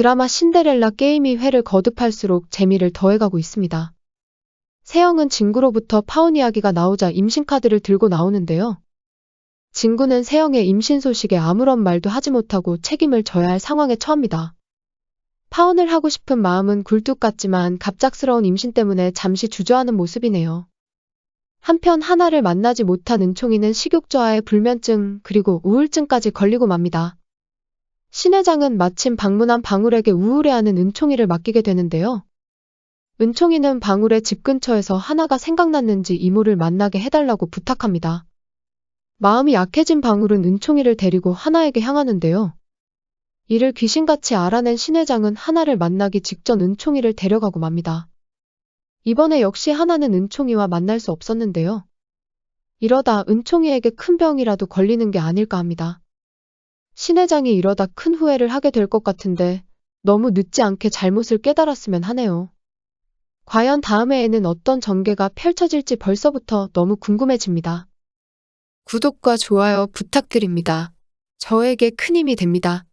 드라마 신데렐라 게임이 회를 거듭할수록 재미를 더해가고 있습니다. 세영은 진구로부터 파혼 이야기가 나오자 임신 카드를 들고 나오는데요. 진구는 세영의 임신 소식에 아무런 말도 하지 못하고 책임을 져야 할 상황에 처합니다. 파혼을 하고 싶은 마음은 굴뚝 같지만 갑작스러운 임신 때문에 잠시 주저하는 모습이네요. 한편 하나를 만나지 못한 은총이는 식욕저하에 불면증 그리고 우울증까지 걸리고 맙니다. 신 회장은 마침 방문한 방울에게 우울해하는 은총이를 맡기게 되는데요. 은총이는 방울의 집 근처에서 하나가 생각났는지 이모를 만나게 해달라고 부탁합니다. 마음이 약해진 방울은 은총이를 데리고 하나에게 향하는데요. 이를 귀신같이 알아낸 신 회장은 하나를 만나기 직전 은총이를 데려가고 맙니다. 이번에 역시 하나는 은총이와 만날 수 없었는데요. 이러다 은총이에게 큰 병이라도 걸리는 게 아닐까 합니다. 신 회장이 이러다 큰 후회를 하게 될 것 같은데 너무 늦지 않게 잘못을 깨달았으면 하네요. 과연 다음 해에는 어떤 전개가 펼쳐질지 벌써부터 너무 궁금해집니다. 구독과 좋아요 부탁드립니다. 저에게 큰 힘이 됩니다.